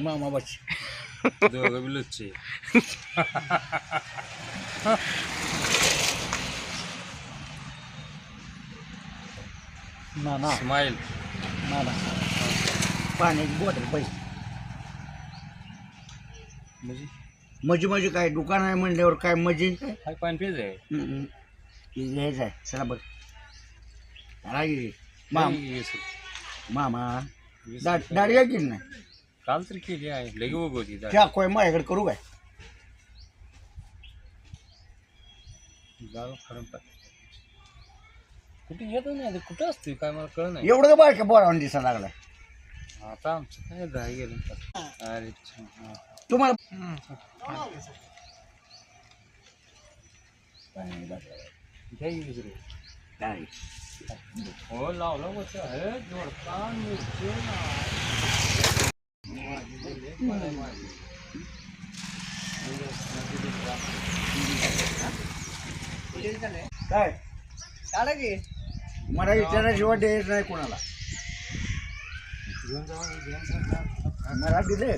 मामा बच्ची दोघं बी लुच्चे ना ना स्माईल ना ना पाण्याची बॉटल पैसे म्हणजे मजी मजी काय दुकान आहे म्हणल्यावर काय मजी काय हाय पाणी पेज आहे हम्म. घ्यायचं आहे चला बघ चला की. माम मामा दा-. दाढी आहे की नाही तर केली आहे लगे उगवती. त्या कोय माझ्याकडे करू काय खरं पाय. कुठे येत नाही कुठं असते काय मला कळ नाही एवढं का बारक्या बोरावून दिसायला लागलाय आता आमचं काय जाय गेलं अरे छान. हा. तुम्हाला घ्या की वीस रुपये. काय हो लावलं बस हे जोडकान मिरची ना. काय काढा की मला विचाराशिवाय द्यायचं नाही कोणाला मला दिले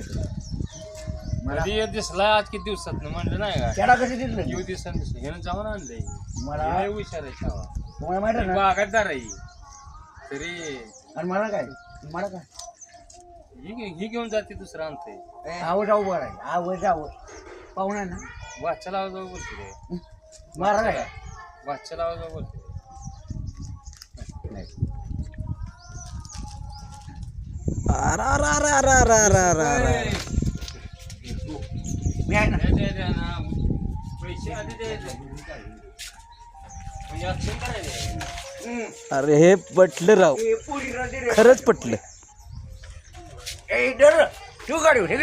मला कधी दिसला आज किती दिवसात म्हणलं नाही का त्याला कसे दिले किती दिवसांनी दिसलं ह्यानं जाऊन आणलंय मला हुशार आहे तुम्हाला माहिती आहे ना बागायतदार आहे तरी आणि मला काय मला काय? ही घे- ही घेऊन जाते दुसरं आणते आवड आवड आहे. आवड आवड पाहुणा ना वाच्या लावा जाऊ बोलते रे. मारा काय? वाच्या लावा जाऊ बोलते मी आहे ना. दे, दे, दे ना. पैसे आधी द्यायचे म्हणजे action करायचे. अरे हे पटलं राव. खरंच पटलं. ए, डर तू गाडी घे.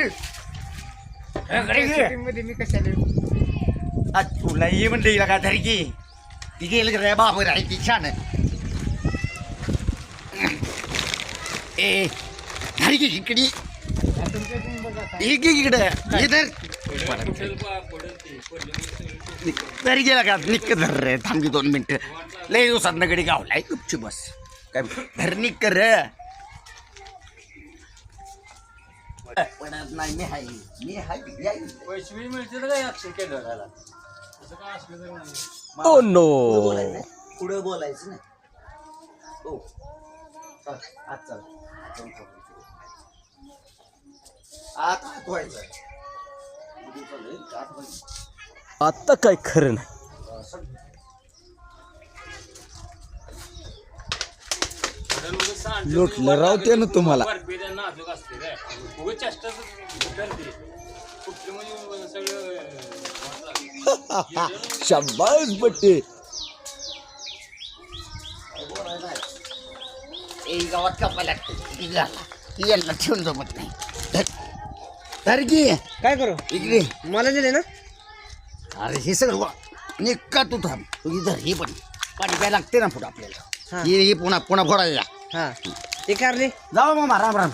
हे घरी घे. मी। कशाला आ, तुला ये म्हणलं हिला काय तरी की। ती गेली रे बाबर आहे ती छान ए घरी घे इकडे इकडे धर तरी गेला का निक्क धर रे थांबली दोन मिनिटं। लय दिवसात नगडी गावलाय गुपची बस। काय धर निक्क रे पडत नाही मी हाय मी या मिळते तर काय ऍक्शन केलं त्याला तसं काय असलं तर नाही. ओ नो पुढं बोलायचं नाही. पुढं बोलायचं नाही हो चल आत चल आत जाऊन खाऊ इकडे. आत आत व्हायचं आत व्हायचं. आता काय खरं नाही असं. लुटलं राव त्यानं तुम्हाला. नाजूक असते चेष्टाच करते. कुठली म्हणजे सगळं बट्टे बोलायचं नाही. ए गावात कापायला लागते ती यांना ठेवून जमत नाही. धर. धर की. काय करू? इकडे. मला दिले ना? अरे हे सगळं वा. निक्का तू थांब. तू इधर हे पण. पाणी काय लागते ना पुढं हा. आपल्याला हे पुन्हा पुन्हा फोडायला हा. ते कारले. जाऊ मामा राम राम.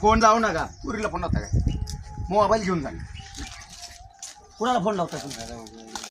फोन जाऊ नका. पुरीला फोन लावता काय? मोबाईल घेऊन जा. कुणाला फोन लावता तुमचा